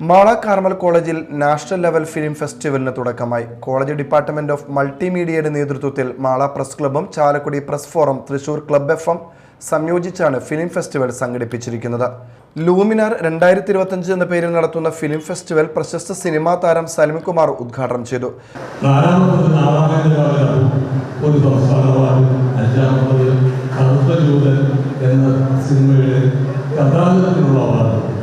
Mala Carmel കോളേജിൽ national level film ഫെസ്റ്റിവലിന് തുടക്കമായി. കോളേജ് ഡിപ്പാർട്ട്മെന്റ് ഓഫ് മൾട്ടിമീഡിയയുടെ നേതൃത്വത്തിൽ Mala press ക്ലബ്ബും Chalakudy press forum Thrissur club F M സംയോജിച്ചാണ് film festival സംഘടിപ്പിച്ചിരിക്കുന്നത്. ലൂമിനാർ രണ്ടായിരത്തി ഇരുപത്തഞ്ച് എന്ന പേരിൽ നടത്തുന്ന ഫിലിം ഫെസ്റ്റിവൽ പ്രശസ്ത സിനിമാ താരം സലിംകുമാർ ഉദ്ഘാടനം ചെയ്തു. സിനിമയുടെ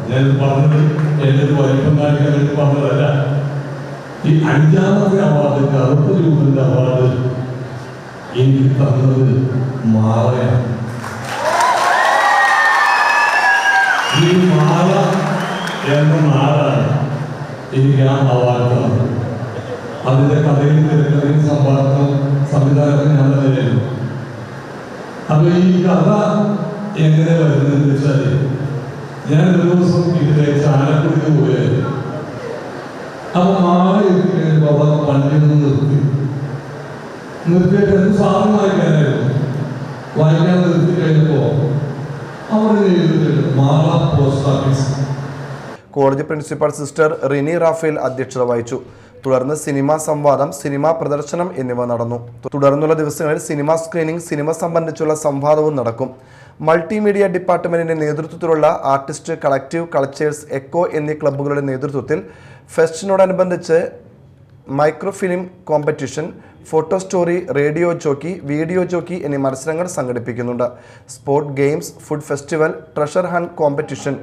ഞാൻ പറഞ്ഞത് എന്റെ ഒരു വലിപ്പം വേണ്ടി പറഞ്ഞതല്ല. ഈ അഞ്ചാമത്തെ അവാർഡ് കറുപ്പ് രൂപന്റെ അവാർഡ് എനിക്ക് തന്നത് മാളയാണ്. ഈ മാള എന്ന നാടാണ് എനിക്ക് ആ അവാർഡ് തന്നത്. അതിന്റെ കഥയും തിരക്കഥയും സംഭാഷണം സംവിധാനം ഞാൻ തന്നെയായിരുന്നു. അപ്പൊ ഈ കഥ എങ്ങനെ വരുന്നതെന്ന് വെച്ചാൽ ഞാൻ ഒരു ദിവസം ഇതിലെ ചാനക്കുടിക്ക് പോയായിരുന്നു. അപ്പൊ മാറി പള്ളി വണ്ടി ഒന്ന് നിർത്തി. നിർത്തിയിട്ട് എന്ത് സാധനം വായിക്കാനായിരുന്നു വായിക്കാൻ നിർത്തി കഴിഞ്ഞപ്പോ അവിടെ post office. College principal sister Rini Raphael അധ്യക്ഷത വഹിച്ചു. തുടർന്ന് സിനിമാ സംവാദം സിനിമാ പ്രദർശനം എന്നിവ നടന്നു. തുടർന്നുള്ള ദിവസങ്ങളിൽ സിനിമാ സ്ക്രീനിംഗ് സിനിമ സംബന്ധിച്ചുള്ള സംവാദവും നടക്കും. മൾട്ടിമീഡിയ ഡിപ്പാർട്ട്മെന്റിന്റെ നേതൃത്വത്തിലുള്ള ആർട്ടിസ്റ്റ് കളക്റ്റീവ് കളച്ചേഴ്സ് എക്കോ എന്നീ ക്ലബ്ബുകളുടെ നേതൃത്വത്തിൽ ഫെസ്റ്റിനോടനുബന്ധിച്ച് micro film competition photo story radio jockey video jockey എന്നീ മത്സരങ്ങൾ സംഘടിപ്പിക്കുന്നുണ്ട്. Sport games food festival treasure hunt competition